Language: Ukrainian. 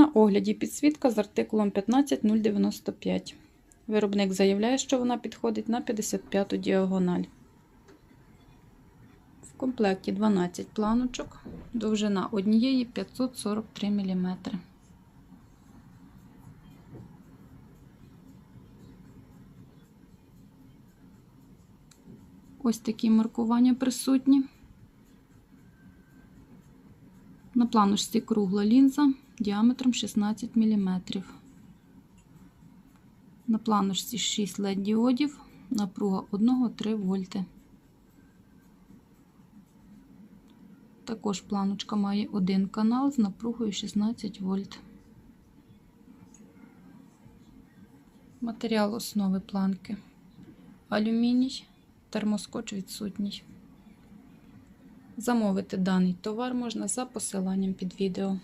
На огляді підсвітка з артикулом 15095. Виробник заявляє, що вона підходить на 55-ту діагональ. В комплекті 12 планочок, довжина однієї 543 мм. Ось такі маркування присутні. На планочці кругла лінза діаметром 16 мм. На планочці 6 LED діодів, напруга 1-3 вольти. Також планочка має один канал з напругою 16 вольт. Матеріал основи планки. Алюміній, термоскоч відсутній. Замовити даний товар можна за посиланням під відео.